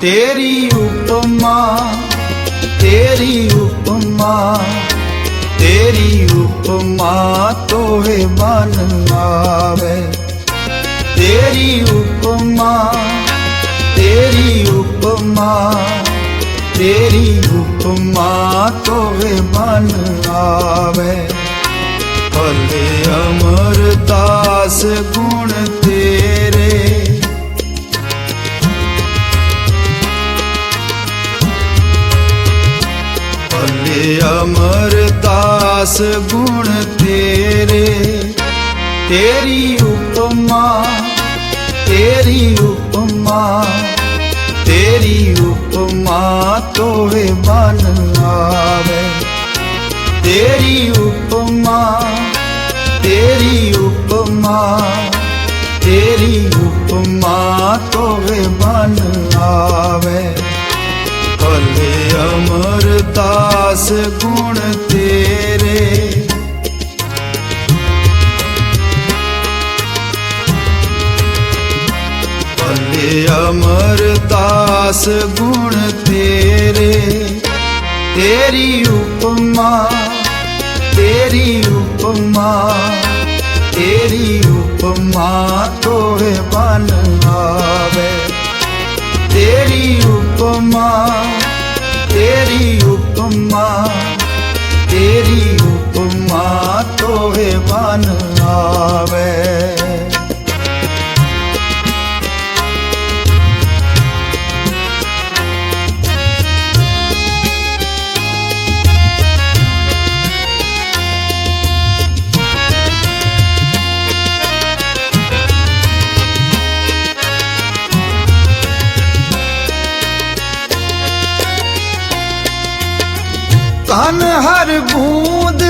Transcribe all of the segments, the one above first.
ਤੇਰੀ ਉਪਮਾ ਤੇਰੀ ਉਪਮਾ ਤੇਰੀ ਉਪਮਾ ਤੋਹੇ ਮਨ ਆਵੇ ਤੇਰੀ ਉਪਮਾ ਤੇਰੀ ਉਪਮਾ ਤੇਰੀ ਉਪਮਾ ਤੋਹੇ ਮਨ ਆਵੇ ਭਲੇ ਅਮਰਦਾਸ ਗੁਣ ਅਮਰਦਾਸ ਗੁਣ ਤੇਰੇ। ਤੇਰੀ ਉਪਮਾ ਤੇਰੀ ਉਪਮਾ ਤੇਰੀ ਉਪਮਾ ਤੋਹੇ ਮਨ ਆਵੇ। ਤੇਰੀ ਉਪਮਾ ਤੇਰੀ ਉਪਮਾ ਤੇਰੀ ਉਪਮਾ ਤੋਹੇ ਮਨ ਆਵੇ। ਭਲੇ ਅਮਰਦਾਸ ਗੁਣ ਤੇਰੇ। ਤੇਰੀ ਉਪਮਾ ਤੇਰੀ ਉਪਮਾ ਤੇਰੀ ਉਪਮਾ ਤੋਹੇ ਬਨ ਆਵੇ। ਤੇਰੀ ਉਪਮਾ ਤਨ ਹਰ ਬੂੰਦ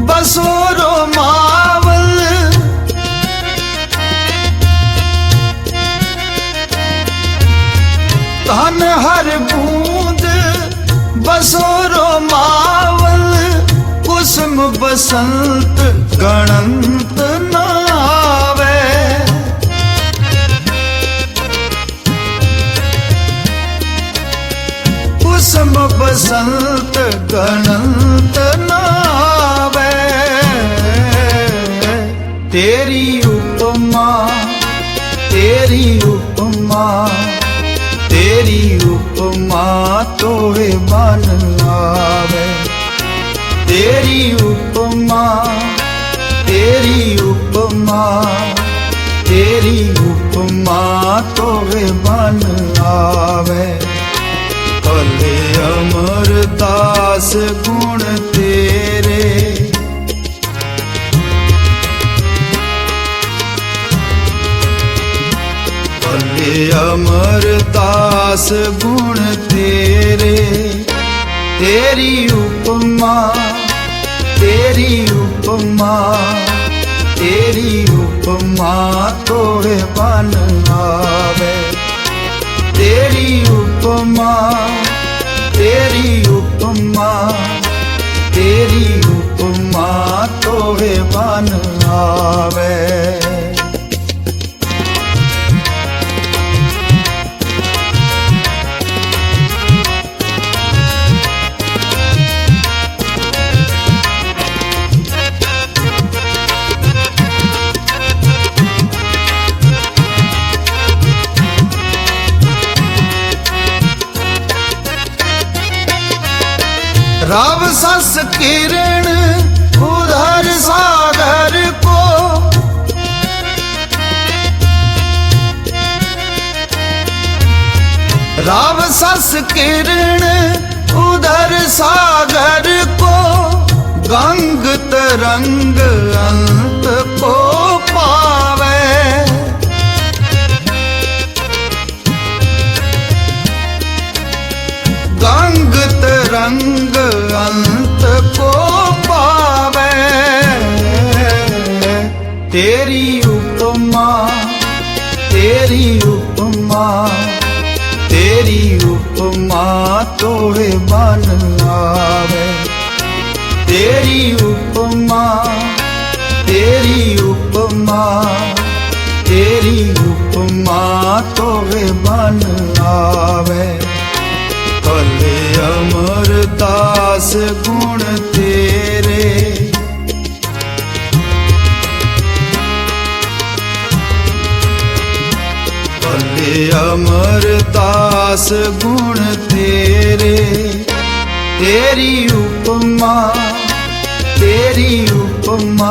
ਬਸੋਰੋ ਮਾਵਲ। ਤਨ ਹਰ ਬੂੰਦ ਬਸੋਰੋ ਮਾਵਲ ਕੁਸਮ ਬਸੰਤ ਗਣੰਤ ਕੁਸਮ ਬਸੰਤ ਗਣੰਤ ਨਾਵੇ। ਤੇਰੀ ਉਪਮਾ ਤੇਰੀ ਉਪਮਾ ਤੇਰੀ ਉਪਮਾ ਤੋਹੇ ਮਨ ਆਵੇ ਤੇਰੀ ਉਪਮਾ ਤੇਰੀ ਉਪਮਾ ਤੇਰੀ ਉਪਮਾ ਤੋਹੇ ਮਨ ਆਵੇ ਅਮਰਦਾਸ ਗੁਣ ਤੇਰੇ। ਭਲੇ ਅਮਰਦਾਸ ਗੁਣ ਤੇਰੇ। ਤੇਰੀ ਉਪਮਾ ਤੇਰੀ ਉਪਮਾ ਤੇਰੀ ਉਪਮਾ ਤੋਹੇ ਬਨ ਆਵੇ। ਤੇਰੀ ਉਪਮਾ, ਤੇਰੀ ਰਬ ਸਸ ਕਿਰਣ, ਉਧਰ ਸਾਗਰ ਕੋ। ਰਬ ਸਸ ਕਿਰਣ, ਉਧਰ ਸਾਗਰ ਕੋ। ਗੰਗ ਤਰੰਗ ਅੰਤ ਕੋ। ਸੰਗ ਅੰਤ ਕੋ ਪਾਵੇ ਤੇਰੀ ਉਪਮਾ ਤੇਰੀ ਉਪਮਾ ਤੇਰੀ ਉਪਮਾ ਤੋਏ ਮਨ ਆਵੇ ਤੇਰੀ ਉਪਮਾ ਤੇਰੀ ਉਪਮਾ ਤੇਰੀ ਉਪਮਾ ਤੋਏ ਮਨ ਆਵੇ ਅਮਰਦਾਸ ਗੁਣ ਤੇਰੇ। ਭਲੇ ਅਮਰਦਾਸ ਗੁਣ ਤੇਰੇ। ਤੇਰੀ ਉਪਮਾ ਤੇਰੀ ਉਪਮਾ।